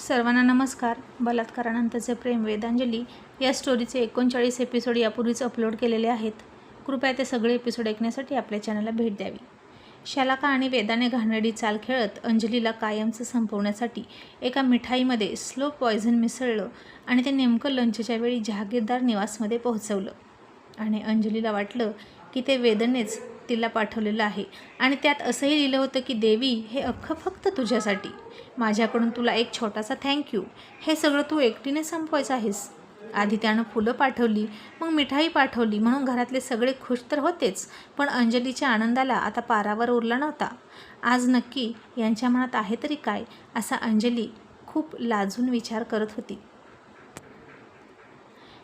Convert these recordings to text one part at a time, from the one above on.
सर्वांना नमस्कार. बलात्कारानंतरचे प्रेम वेदांजली या स्टोरीचे एकोणचाळीस एपिसोड यापूर्वीच अपलोड केलेले आहेत. कृपया ते सगळे एपिसोड ऐकण्यासाठी आपल्या चॅनलला भेट द्यावी. शालाका आणि वेदाने घाणेरडी चाल खेळत अंजलीला कायमचं संपवण्यासाठी एका मिठाईमध्ये स्लो पॉयझन मिसळलं आणि ते नेमकं लंचच्या वेळी जहागीरदार निवासमध्ये पोहोचवलं. आणि अंजलीला वाटलं की ते वेदनेच तिला पाठवलेलं आहे. आणि त्यात असंही लिहिलं होतं की देवी हे अख्खं फक्त तुझ्यासाठी. माझ्याकडून तुला एक छोटासा थँक्यू हे सगळं तू एकटीने संपवायचं आहेस. आधी त्यानं फुलं पाठवली मग मिठाई पाठवली म्हणून घरातले सगळे खुश तर होतेच पण अंजलीच्या आनंदाला आता पारावर उरला नव्हता. आज नक्की यांच्या मनात आहे तरी काय? असा अंजली खूप लाजून विचार करत होती.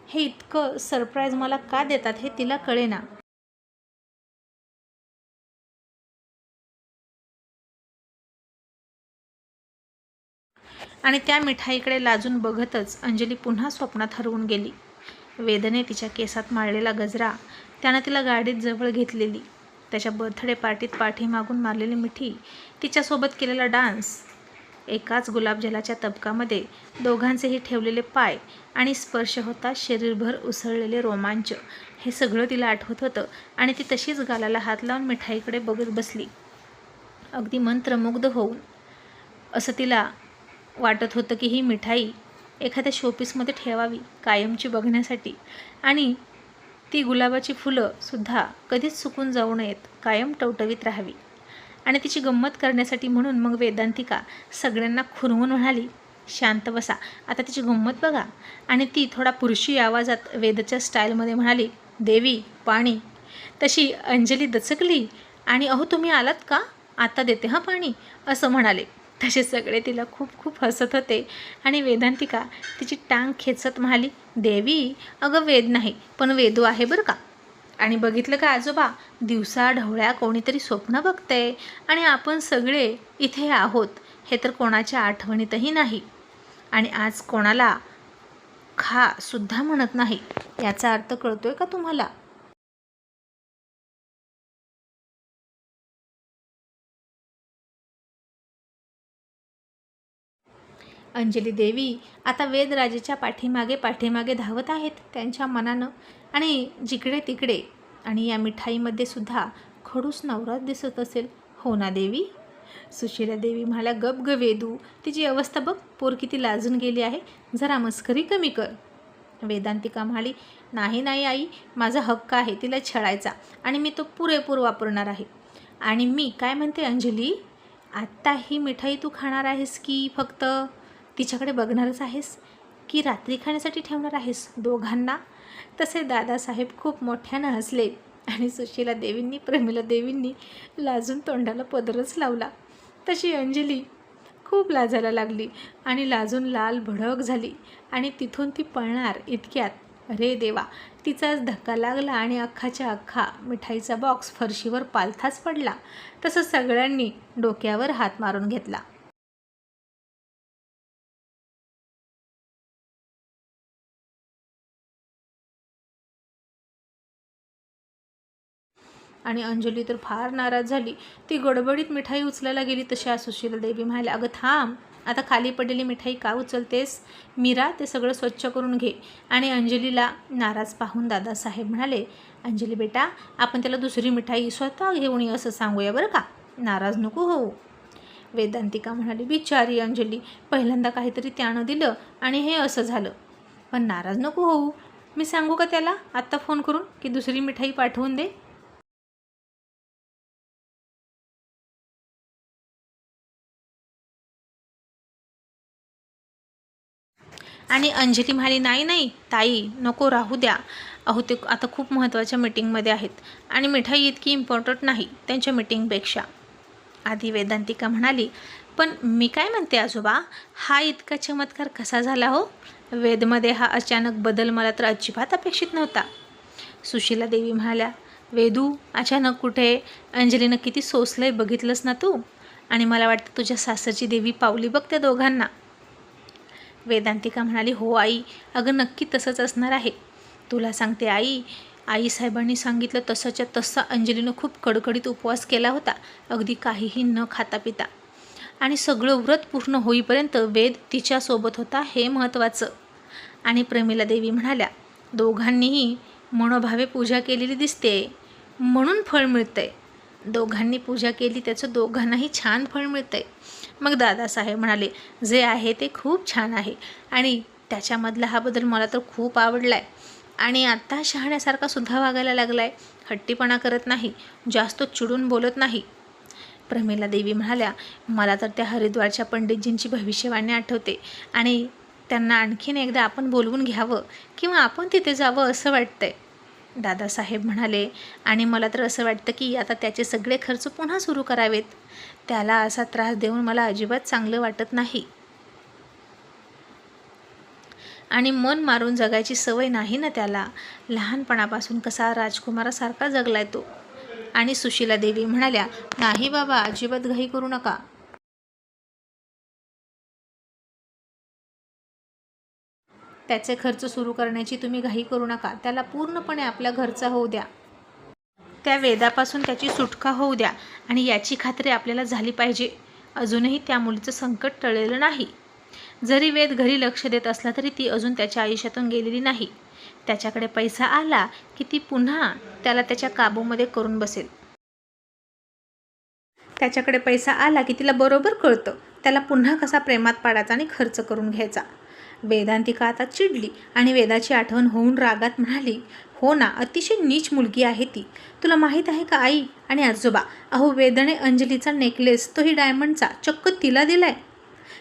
हे इतकं सरप्राईज मला का देतात हे तिला कळेना. आणि त्या मिठाईकडे लाजून बघतच अंजली पुन्हा स्वप्नात हरवून गेली. वेदने तिच्या केसात मारलेला गजरा त्यानं तिला गाडीत जवळ घेतलेली. त्याच्या बर्थडे पार्टीत पाठीमागून मारलेली मिठी तिच्यासोबत केलेला डान्स. एकाच गुलाबजलाच्या तबकामध्ये दोघांचेही ठेवलेले पाय आणि स्पर्श होता शरीरभर उसळलेले रोमांच. हे सगळं तिला आठवत होतं आणि ती तशीच गालाला हात लावून मिठाईकडे बघत बसली. अगदी मंत्रमुग्ध होऊन. असं तिला वाटत होतं की ही मिठाई एखाद्या शोपीसमध्ये ठेवावी कायमची बघण्यासाठी. आणि ती गुलाबाची फुलंसुद्धा कधीच सुकून जाऊ नयेत कायम टवटवीत राहावी. आणि तिची गंमत करण्यासाठी म्हणून मग वेदांतिका सगळ्यांना खुरवून म्हणाली शांत बसा आता तिची गंमत बघा. आणि ती थोडा पुरुषी आवाजात वेदच्या स्टाईलमध्ये म्हणाली देवी पाणी. तशी अंजली दचकली आणि अहो तुम्ही आलात का? आता देते हां पाणी असं म्हणाले. तसे सगळे तिला खूप खूप हसत होते. आणि वेदांतिका तिची टांग खेचत म्हणाली देवी अगं वेद नाही पण वेदू आहे बरं का? आणि बघितलं का आजोबा? दिवसा ढवळ्या कोणीतरी स्वप्न बघतंय. आणि आपण सगळे इथे आहोत हे तर कोणाच्या आठवणीतही नाही. आणि आज कोणाला खा सुद्धा म्हणत नाही याचा अर्थ कळतोय का तुम्हाला? अंजली देवी आता वेदराजेच्या पाठीमागे पाठीमागे धावत आहेत त्यांच्या मनानं आणि जिकडे तिकडे आणि या मिठाईमध्ये सुद्धा खडूस नवराच दिसत असेल. हो ना देवी? सुशिला देवी म्हणाल्या गप ग वेदू तिची अवस्था बघ पोर किती लाजून गेली आहे. जरा मस्करी कमी कर. वेदांतिका म्हणाली नाही नाही आई माझा हक्क आहे तिला छळायचा आणि मी तो पुरेपूर वापरणार आहे. आणि मी काय म्हणते अंजली? आत्ता ही मिठाई तू खाणार आहेस की फक्त तिच्याकडे बघणारच आहेस की रात्री खाण्यासाठी ठेवणार आहेस दोघांना? तसे दादासाहेब खूप मोठ्यानं हसले आणि सुशीला देवींनी प्रमिला देवींनी लाजून तोंडाला पदरच लावला. तशी अंजली खूप लाजायला लागली आणि लाजून लाल भडक झाली आणि तिथून ती पळणार इतक्यात. अरे देवा तिचाच धक्का लागला आणि अख्खाच्या अख्खा मिठाईचा बॉक्स फरशीवर पालथाच पडला. तसं सगळ्यांनी डोक्यावर हात मारून घेतला. आणि अंजली तर फार नाराज झाली. ती गडबडीत मिठाई उचलायला गेली तशा सुशीला देवी म्हणाल्या अगं थांब आता खाली पडलेली मिठाई का उचलतेस? मीरा ते सगळं स्वच्छ करून घे. आणि अंजलीला नाराज पाहून दादासाहेब म्हणाले अंजली बेटा आपण त्याला दुसरी मिठाई स्वतः घेऊन ये असं सांगूया बरं का? नाराज नको होऊ. वेदांतिका म्हणाली बिचारी अंजली पहिल्यांदा काहीतरी त्यानं दिलं आणि हे असं झालं. पण नाराज नको होऊ. मी सांगू का त्याला? आत्ता फोन करून की दुसरी मिठाई पाठवून दे. आणि अंजली म्हणाली नाही नाही ताई नको राहू द्या. अहो ते आता खूप महत्त्वाच्या मीटिंगमध्ये आहेत आणि मिठाई इतकी इम्पॉर्टंट नाही त्यांच्या मीटिंगपेक्षा. आधी वेदांतिका म्हणाली पण मी काय म्हणते आजोबा? हा इतका चमत्कार कसा झाला हो? वेदमध्ये हा अचानक बदल मला तर अजिबात अपेक्षित नव्हता. सुशीला देवी म्हणाल्या वेदू अचानक कुठे? अंजलीनं किती सोसलंय बघितलंस ना तू? आणि मला वाटतं तुझ्या सासरची देवी पावली बघ त्या दोघांना. वेदांतिका म्हणाली हो आई अगं नक्की तसंच असणार आहे. तुला सांगते आई आईसाहेबांनी सांगितलं तसंच्या तसा अंजलीनं खूप कडकडीत उपवास केला होता. अगदी काहीही न खाता पिता. आणि सगळं व्रत पूर्ण होईपर्यंत वेद तिच्यासोबत होता हे महत्त्वाचं. आणि प्रमिला देवी म्हणाल्या दोघांनीही मनोभावे पूजा केलेली दिसते. म्हणून फळ मिळतंय. दोघांनी पूजा केली त्याचं दोघांनाही छान फळ मिळतंय. मग दादासाहेब म्हणाले जे आहे ते खूप छान आहे आणि त्याच्यामधला हा बदल मला तर खूप आवडला आहे आणि आत्ता शहाण्यासारखा सुद्धा वागायला लागला आहे हट्टीपणा करत नाही जास्त चिडून बोलत नाही. प्रमिला देवी म्हणाल्या मला तर त्या हरिद्वारच्या पंडितजींची भविष्यवाणी आठवते आणि त्यांना आणखीन एकदा आपण बोलवून घ्यावं किंवा आपण तिथे जावं असं वाटतंय. दादासाहेब म्हणाले आणि मला तर असं वाटतं की आता त्याचे सगळे खर्च पुन्हा सुरू करावेत. त्याला असा त्रास देऊन मला अजिबात चांगलं वाटत नाही. आणि मन मारून जगायची सवय नाही ना त्याला. लहानपणापासून कसा राजकुमारासारखा जगलाय तो. आणि सुशीला देवी म्हणाल्या नाही बाबा अजिबात घाई करू नका. त्याचे खर्च सुरू करण्याची तुम्ही घाई करू नका. त्याला पूर्णपणे आपल्या घरचा होऊ द्या. त्या वेदापासून त्याची सुटका होऊ द्या आणि याची खात्री आपल्याला झाली पाहिजे. अजूनही त्या मुलीचं संकट टळलेलं नाही. जरी वेद घरी लक्ष देत असला तरी ती अजून त्याच्या आयुष्यातून गेलेली नाही. त्याच्याकडे पैसा आला की ती पुन्हा त्याला त्याच्या काबूमध्ये करून बसेल. त्याच्याकडे पैसा आला की तिला बरोबर कळतं. त्याला पुन्हा कसा प्रेमात पाडायचा आणि खर्च करून घ्यायचा. वेदांतिका आता चिडली? आणि वेदाची आठवण होऊन रागात म्हणाली हो ना अतिशय नीच मुलगी आहे ती. तुला माहीत आहे का आई? आणि आजोबा अहो वेदने अंजलीचा नेकलेस तोही डायमंडचा चक्क तिला दिलाय.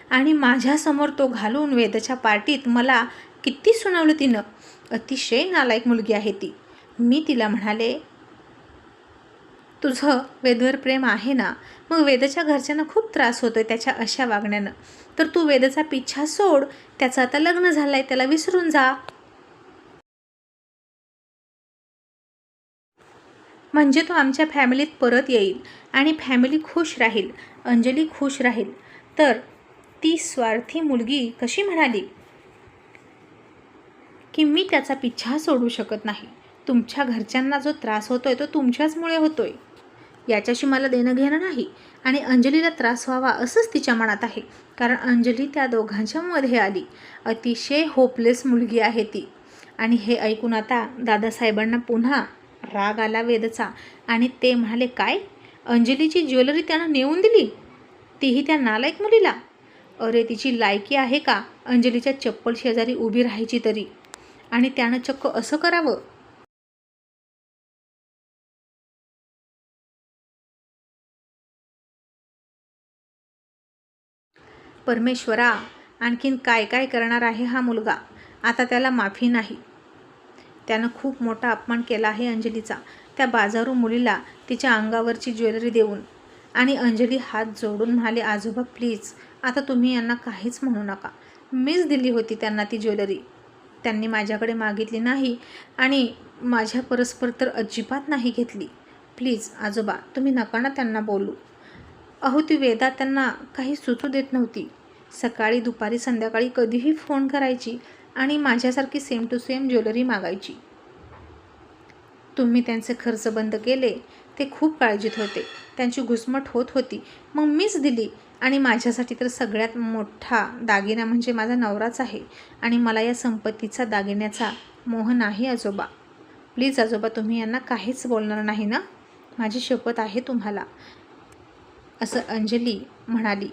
आणि माझ्यासमोर तो घालून वेदाच्या पार्टीत मला किती सुनावलं तिनं. अतिशय नालायक मुलगी आहे ती. मी तिला म्हणाले तुझं वेदवर प्रेम आहे ना? मग वेदाच्या घरच्यांना खूप त्रास होतोय त्याच्या अशा वागण्यानं. तर तू वेदाचा पिच्छा सोड. त्याचं आता लग्न झालंय त्याला विसरून जा. म्हणजे तो आमच्या फॅमिलीत परत येईल आणि फॅमिली खुश राहील अंजली खुश राहील. तर ती स्वार्थी मुलगी कशी म्हणाली? की मी त्याचा पिच्छा सोडू शकत नाही. तुमच्या घरच्यांना जो त्रास होतोय तो तुमच्याचमुळे होतोय. याच्याशी मला देणं घेणं नाही. आणि अंजलीला त्रास व्हावा असंच तिच्या मनात आहे. कारण अंजली त्या दोघांच्या मध्ये आली. अतिशय होपलेस मुलगी आहे ती. आणि हे ऐकून आता दादासाहेबांना पुन्हा राग आला वेदचा. आणि ते म्हणाले काय? अंजलीची ज्वेलरी त्यानं नेऊन दिली? तीही त्या नालायक मुलीला? अरे तिची लायकी आहे का? अंजलीच्या चप्पल शेजारी उभी राहायची तरी. आणि त्यानं चक्क असं करावं? परमेश्वरा आणखीन काय काय करणार आहे हा मुलगा? आता त्याला माफी नाही. त्यानं खूप मोठा अपमान केला आहे अंजलीचा. त्या बाजारू मुलीला तिच्या अंगावरची ज्वेलरी देऊन. आणि अंजली हात जोडून म्हणाले आजोबा प्लीज आता तुम्ही यांना काहीच म्हणू नका. मीच दिली होती त्यांना ती ज्वेलरी. त्यांनी माझ्याकडे मागितली नाही आणि माझ्या परस्पर तर अजिबात नाही घेतली. प्लीज आजोबा तुम्ही नका ना त्यांना बोलू. अहो ती वेदा त्यांना काही सुचू देत नव्हती. सकाळी दुपारी संध्याकाळी कधीही फोन करायची आणि माझ्यासारखी सेम टू सेम ज्वेलरी मागायची. तुम्ही त्यांचे खर्च बंद केले ते खूप काळजीत होते. त्यांची घुसमट होत होती. मग मीच दिली आणि माझ्यासाठी तर सगळ्यात मोठा दागिना म्हणजे माझा नवराच आहे आणि मला या संपत्तीचा दागिन्याचा मोह नाही आजोबा. प्लीज आजोबा तुम्ही यांना काहीच बोलणार नाही ना? माझी शपथ आहे तुम्हाला. असं अंजली म्हणाली.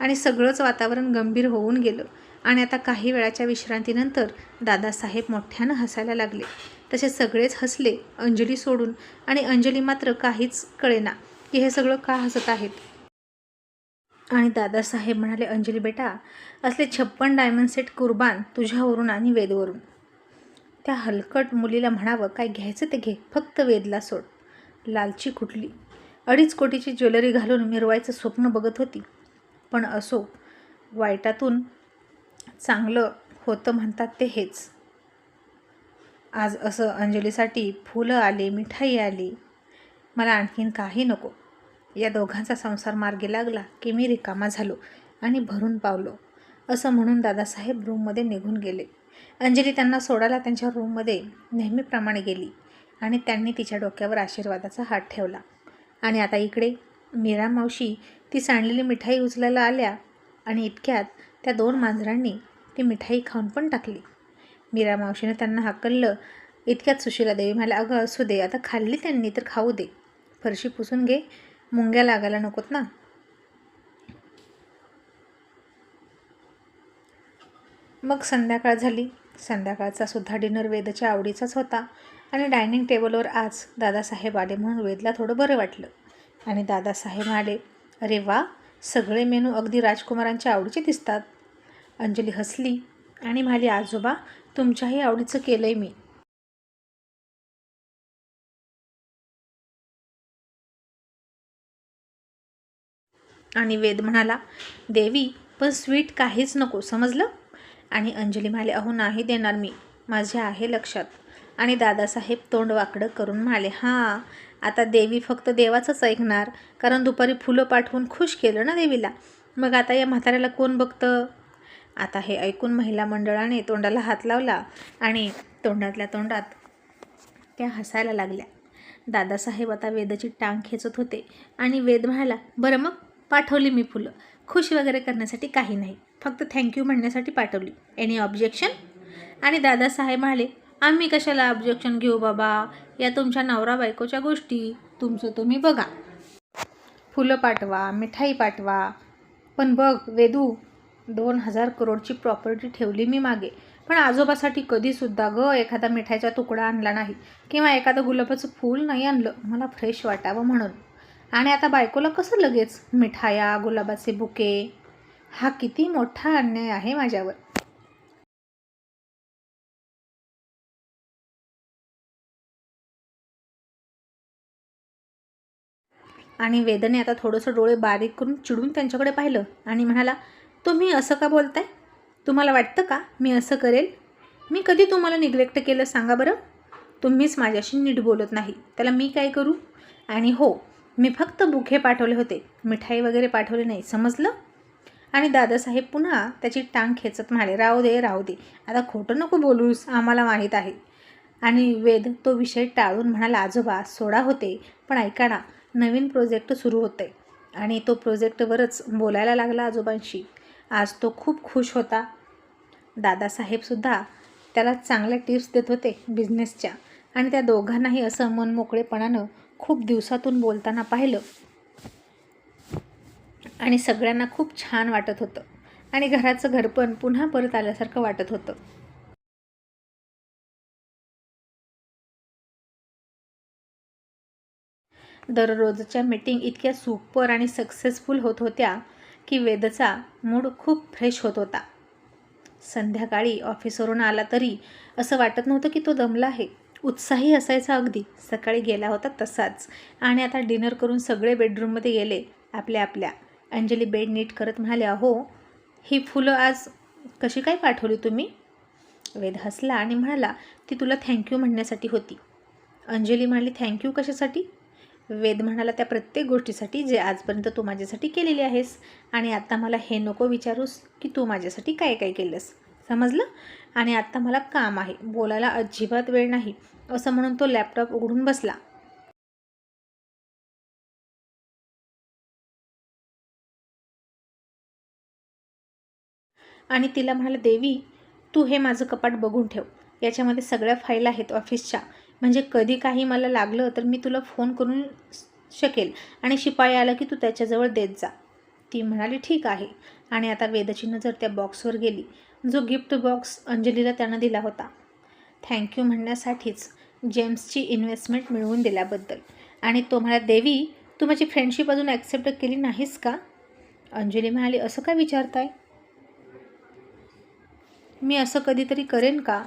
आणि सगळंच वातावरण गंभीर होऊन गेलं. आणि आता काही वेळाच्या विश्रांतीनंतर दादासाहेब मोठ्यानं हसायला लागले. तसे सगळेच हसले अंजली सोडून. आणि अंजली मात्र काहीच कळेना की हे सगळं का हसत आहेत. आणि दादासाहेब म्हणाले अंजली बेटा असले छप्पन डायमंड सेट कुर्बान तुझ्यावरून आणि वेदवरून. त्या हलकट मुलीला म्हणावं काय घ्यायचं ते घे फक्त वेदला सोड. लालची कुठली? अडीच कोटीची ज्वेलरी घालून मिरवायचं स्वप्न बघत होती. पण असो वाईटातून चांगलं होतं म्हणतात ते हेच. आज असं अंजलीसाठी फुलं आले मिठाई आली. मला आणखीन काही नको. या दोघांचा संसार मार्गी लागला की मी रिकामा झालो आणि भरून पावलो. असं म्हणून दादासाहेब रूममध्ये निघून गेले. अंजली त्यांना सोडायला त्यांच्या रूममध्ये नेहमीप्रमाणे गेली आणि त्यांनी तिच्या डोक्यावर आशीर्वादाचा हात ठेवला. आणि आता इकडे मीरा मावशी ती सांडलेली मिठाई उचलायला आल्या आणि इतक्यात त्या दोन मांजरांनी ती मिठाई खाऊन पण टाकली. मीरा मावशीने त्यांना हाकललं. इतक्यात सुशीला देवी म्हणाल्या अगं असू दे. आता खाल्ली त्यांनी तर खाऊ दे. फरशी पुसून घे. मुंग्या लागायला नकोत ना. मग संध्याकाळ झाली. संध्याकाळचा सुद्धा डिनर वेदच्या आवडीचाच होता. आणि डायनिंग टेबलवर आज दादासाहेब आले म्हणून वेदला थोडं बरं वाटलं. आणि दादासाहेब आले अरे वा सगळे मेनू अगदी राजकुमारांच्या आवडीचे दिसतात. अंजली हसली आणि म्हणाली आजोबा तुमच्याही आवडीचं केलं आहे मी. आणि वेद म्हणाला देवी पण स्वीट काहीच नको समजलं? आणि अंजली म्हणाले अहो नाही देणार मी माझ्या आहे लक्षात. आणि दादासाहेब तोंड वाकडं करून म्हणाले हां आता देवी फक्त देवाचंच ऐकणार कारण दुपारी फुलं पाठवून खुश केलं ना देवीला. मग आता या म्हाताऱ्याला कोण बघतं? आता हे ऐकून महिला मंडळाने तोंडाला हात लावला आणि तोंडातल्या तोंडात त्या हसायला लागल्या. दादासाहेब आता वेदाची टांग खेचत होते आणि वेद म्हणाला बरं मग पाठवली मी फुलं. खुश वगैरे करण्यासाठी काही नाही. फक्त थँक्यू म्हणण्यासाठी पाठवली. एनी ऑब्जेक्शन आणि दादासाहेब म्हणाले आम्ही कशाला ऑब्जेक्शन घेऊ बाबा? या तुमच्या नवरा बायकोच्या गोष्टी. तुमचं तुम्ही बघा. फुलं पाठवा मिठाई पाठवा. पण बघ वेदू दोन हजार करोडची प्रॉपर्टी ठेवली मी मागे. पण आजोबासाठी कधीसुद्धा ग एखादा मिठाईचा तुकडा आणला नाही. किंवा एखादं गुलाबाचं फूल नाही आणलं. मला फ्रेश वाटावं म्हणून. आणि आता बायकोला कसं लगेच? मिठाया गुलाबाचे बुके. हा किती मोठा अन्याय आहे माझ्यावर. आणि वेदने आता थोडंसं डोळे बारीक करून चिडून त्यांच्याकडे पाहिलं आणि म्हणाला तुम्ही असं का बोलताय? तुम्हाला वाटतं का मी असं करेल? मी कधी तुम्हाला निग्लेक्ट केलं सांगा बरं? तुम्हीच माझ्याशी नीट बोलत नाही. त्याला मी काय करू? आणि हो मी फक्त बुखे पाठवले होते. मिठाई वगैरे पाठवली नाही. समजलं? आणि दादासाहेब पुन्हा त्याची टांग खेचत म्हणाले राहू दे राहू दे. आता खोटं नको बोलूस आम्हाला माहीत आहे. आणि वेद तो विषय टाळून म्हणाला आजोबा सोडा होते पण ऐका ना नवीन प्रोजेक्ट सुरू होते आणि तो प्रोजेक्टवरच बोलायला लागला आजोबांशी. आज तो खूप खुश होता. दादासाहेबसुद्धा त्याला चांगल्या टिप्स देत होते बिझनेसच्या. आणि त्या दोघांनाही असं मनमोकळेपणानं खूप दिवसातून बोलताना पाहिलं. आणि सगळ्यांना खूप छान वाटत होतं. आणि घराचं घरपण पुन्हा परत आल्यासारखं वाटत होतं. दररोजच्या मीटिंग इतक्या सुपर आणि सक्सेसफुल होत होत्या की वेदचा मूड खूप फ्रेश होत होता. संध्याकाळी ऑफिसवरून आला तरी असं वाटत नव्हतं की तो दमला आहे. उत्साही असायचा अगदी. सकाळी गेला होता तसाच. आणि आता डिनर करून सगळे बेडरूममध्ये गेले आपल्या आपल्या. अंजली बेड नीट करत म्हणाले अहो ही फुलं आज कशी काय पाठवली तुम्ही? वेद हसला आणि म्हणाला ती तुला थँक्यू म्हणण्यासाठी होती. अंजली म्हणाली थँक्यू कशासाठी? वेद म्हणाला त्या प्रत्येक गोष्टीसाठी जे आजपर्यंत तू माझ्यासाठी केलेली आहेस. आणि आत्ता मला हे नको विचारूस की तू माझ्यासाठी काय काय केलंस. समजलं? आणि आत्ता मला काम आहे. बोलायला अजिबात वेळ नाही. असं म्हणून तो लॅपटॉप उघडून बसला. आणि तिला म्हणाला देवी तू हे माझं कपाट बघून ठेव. याच्यामध्ये सगळ्या फाईल आहेत ऑफिसच्या म्हणजे कधी काही मला लागलं तर मी तुला फोन करून शकेल आणि शिपाई आला की तू त्याच्याजवळ देत जा. ती म्हणाली ठीक आहे. आणि आता वेदाची नजर त्या बॉक्सवर गेली जो गिफ्ट बॉक्स अंजलीला त्यानं दिला होता थँक्यू म्हणण्यासाठीच जेम्सची इन्व्हेस्टमेंट मिळवून दिल्याबद्दल. आणि तो म्हणाला देवी तू माझी फ्रेंडशिप अजून ॲक्सेप्ट केली नाहीस का? अंजली म्हणाली असं काय विचारताय? मी असं कधीतरी करेन का?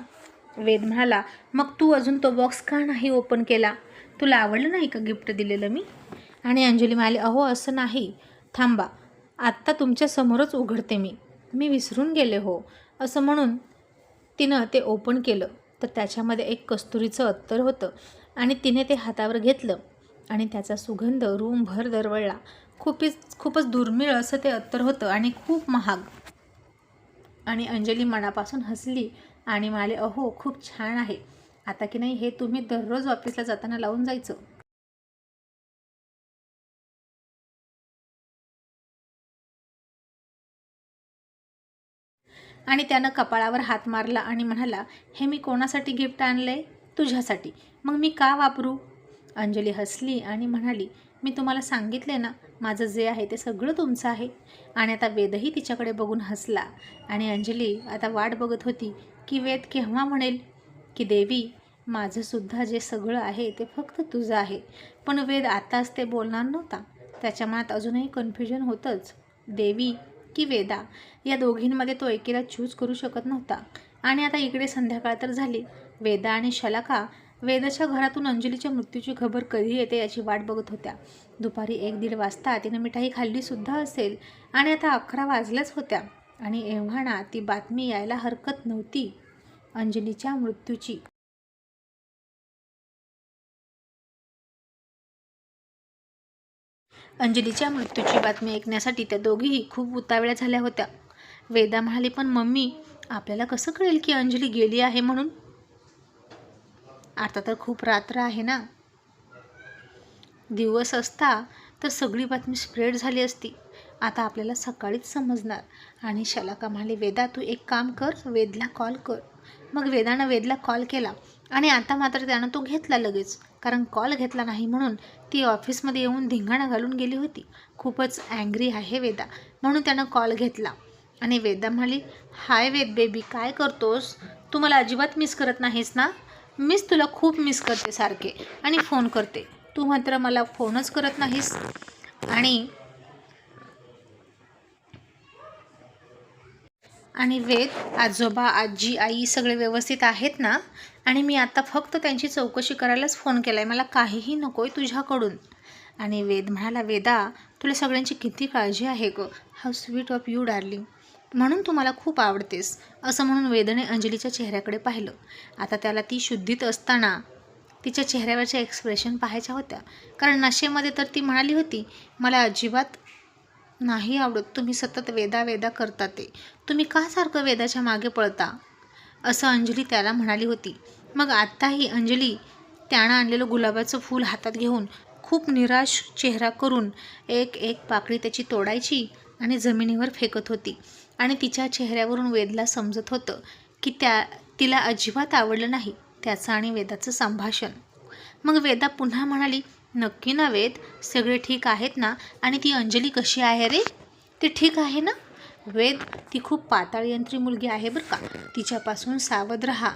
वेद म्हणाला मग तू अजून तो बॉक्स का नाही ओपन केला? तुला आवडलं नाही का गिफ्ट दिलेलं मी? आणि अंजली म्हणाली अहो असं नाही. थांबा. आत्ता तुमच्यासमोरच उघडते मी. मी विसरून गेले हो. असं म्हणून तिनं ते ओपन केलं. तर त्याच्यामध्ये एक कस्तुरीचं अत्तर होतं. आणि तिने ते हातावर घेतलं आणि त्याचा सुगंध रूमभर दरवळला. खूपच खूपच दुर्मिळ असं ते अत्तर होतं आणि खूप महाग. आणि अंजली मनापासून हसली आणि म्हणाले अहो खूप छान आहे. आता की नाही हे तुम्ही दररोज ऑफिसला जाताना लावून जायचं. आणि त्यानं कपाळावर हात मारला आणि म्हणाला हे मी कोणासाठी गिफ्ट आणलं आहे तुझ्यासाठी. मग मी का वापरू? अंजली हसली आणि म्हणाली मी तुम्हाला सांगितले ना माझं जे आहे ते सगळं तुमचं आहे. आणि आता वेदही तिच्याकडे बघून हसला. आणि अंजली आता वाट बघत होती की वेद केव्हा म्हणेल की देवी माझंसुद्धा जे सगळं आहे ते फक्त तुझं आहे. पण वेद आताच ते बोलणार नव्हता. त्याच्या मनात अजूनही कन्फ्युजन होतंच. देवी की वेदा या दोघींमध्ये तो एकीला चूज करू शकत नव्हता. आणि आता इकडे संध्याकाळ तर झाली. वेदा आणि शलाका वेदाच्या घरातून अंजलीच्या मृत्यूची खबर कधी येते याची वाट बघत होत्या. दुपारी एक दीड वाजता तिनं मिठाई खाल्लीसुद्धा असेल आणि आता अकरा वाजल्याच होत्या. आणि एव्हाना ती बातमी यायला हरकत नव्हती. अंजलीच्या मृत्यूची. अंजलीच्या मृत्यूची बातमी ऐकण्यासाठी त्या दोघीही खूप उतावळ्या झाल्या होत्या. वेदा म्हणाली पण मम्मी आपल्याला कसं कळेल की अंजली गेली आहे म्हणून? आता तर खूप रात्र आहे ना. दिवस असता तर सगळी बातमी स्प्रेड झाली असती. आता आपल्याला सकाळीच समजणार. आणि शलाका म्हणाले वेदा तू एक काम कर वेदला कॉल कर. मग वेदानं वेदला कॉल केला आणि आता मात्र त्यानं तो घेतला लगेच कारण कॉल घेतला नाही म्हणून ती ऑफिसमध्ये येऊन धिंगाणा घालून गेली होती. खूपच अँग्री आहे वेदा. म्हणून त्यानं कॉल घेतला. आणि वेदा म्हणाली हाय वेद बेबी काय करतोस? तू मला अजिबात मिस करत नाहीस ना? मीच तुला खूप मिस करते सारखे. आणि फोन करते. तू मात्र मला फोनच करत नाहीस. आणि आणि वेद आजोबा आजी आई सगळे व्यवस्थित आहेत ना? आणि मी आता फक्त त्यांची चौकशी करायलाच फोन केला आहे मला काहीही नको आहे तुझ्याकडून. आणि वेद म्हणाला वेदा तुला सगळ्यांची किती काळजी आहे गं? How sweet of you darling म्हणून तू मला खूप आवडतेस असं म्हणून वेदने अंजलीच्या चेहऱ्याकडे पाहिलं. आता त्याला ती शुद्धीत असताना तिच्या चेहऱ्यावरच्या एक्सप्रेशन पाहायच्या होत्या. कारण नशेमध्ये तर ती म्हणाली होती मला अजिबात नाही आवडत. तुम्ही सतत वेदा वेदा करता ते. तुम्ही का सारखं वेदाच्या मागे पळता? असं अंजली त्याला म्हणाली होती. मग आत्ताही अंजली त्यानं आणलेलं गुलाबाचं फूल हातात घेऊन खूप निराश चेहरा करून एक एक पाकळी त्याची तोडायची आणि जमिनीवर फेकत होती. आणि तिच्या चेहऱ्यावरून वेदला समजत होतं की त्या तिला अजिबात आवडलं नाही त्याचं आणि वेदाचं संभाषण. मग वेदा पुन्हा म्हणाली नक्की ना वेद सगळे ठीक आहेत ना? आणि ती अंजली कशी आहे रे? ती ठीक आहे ना? वेद ती खूप पाताळयंत्री मुलगी आहे बरं का. तिच्यापासून सावध राहा.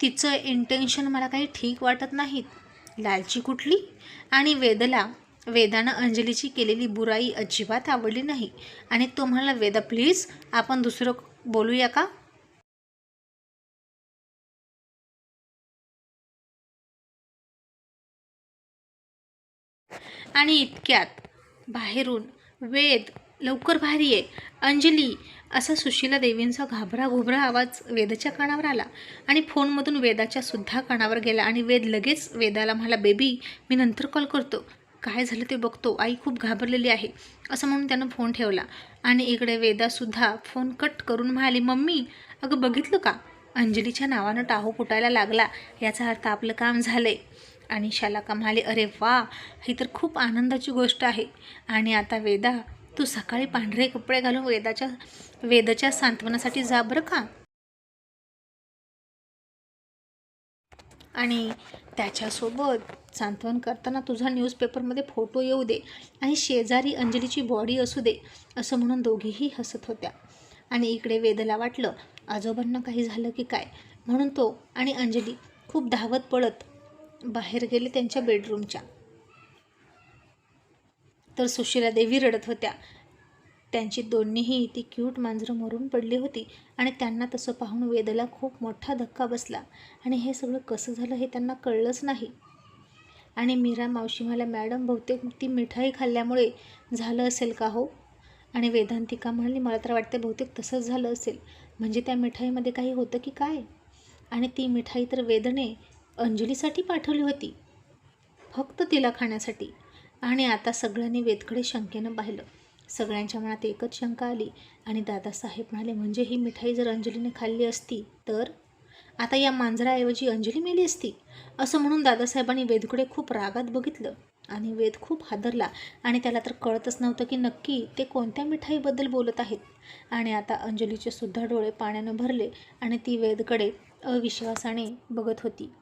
तिचं इंटेन्शन मला काही ठीक वाटत नाहीत. लालची कुठली? आणि वेदला वेदानं अंजलीची केलेली बुराई अजिबात आवडली नाही. आणि तो म्हणाला वेदा प्लीज आपण दुसरं बोलूया का? आणि इतक्यात बाहेरून वेद लवकर बाहेर ये. अंजली असा सुशीला देवींचा घाबरा घुबरा आवाज वेदाच्या कानावर आला आणि फोनमधून वेदाच्या सुद्धा कानावर गेला आणि वेद लगेच वेदाला म्हणाला बेबी मी नंतर कॉल करतो. काय झालं ते बघतो. आई खूप घाबरलेली आहे. असं म्हणून त्यानं फोन ठेवला आणि इकडे वेदासुद्धा फोन कट करून म्हणाली मम्मी अगं बघितलं का? अंजलीच्या नावानं टाहो फुटायला लागला. याचा अर्थ आपलं काम झालं आहे आणि शालाका म्हणाली अरे वा ही तर खूप आनंदाची गोष्ट आहे. आणि आता वेदा तू सकाळी पांढरे कपडे घालून वेदाच्या वेदाच्या सांत्वनासाठी जा बरं का? आणि त्याच्यासोबत सांत्वन करताना तुझा न्यूजपेपरमध्ये फोटो येऊ दे आणि शेजारी अंजलीची बॉडी असू दे असं म्हणून दोघीही हसत होत्या. आणि इकडे वेदला वाटलं आजोबांना काही झालं की काय? म्हणून तो आणि अंजली खूप धावत पळत बाहेर गेले त्यांच्या बेडरूमच्या तर सुशीला देवी रडत होत्या. त्यांची दोन्हीही ती क्यूट मांजरं मरून पडली होती आणि त्यांना तसं पाहून वेदला खूप मोठा धक्का बसला. आणि हे सगळं कसं झालं हे त्यांना कळलंच नाही. आणि मीरा मावशी मला मॅडम बहुतेक ती मिठाई खाल्ल्यामुळे झालं असेल का हो? आणि वेदांतिका म्हणाली मला तर वाटते बहुतेक तसंच झालं असेल. म्हणजे त्या मिठाईमध्ये काही होतं की काय? आणि ती मिठाई तर वेदने अंजलीसाठी पाठवली होती. फक्त तिला खाण्यासाठी. आणि आता सगळ्यांनी वेदकडे शंकेनं पाहिलं. सगळ्यांच्या मनात एकच शंका आली. आणि दादासाहेब म्हणाले म्हणजे ही मिठाई जर अंजलीने खाल्ली असती तर? आता या मांजराऐवजी अंजली मेली असती? असं म्हणून दादासाहेबांनी वेदकडे खूप रागात बघितलं. आणि वेद खूप हादरला. आणि त्याला तर कळतच नव्हतं की नक्की ते कोणत्या मिठाईबद्दल बोलत आहेत. आणि आता अंजलीचे सुद्धा डोळे पाण्यानं भरले. आणि ती वेदकडे अविश्वासाने बघत होती.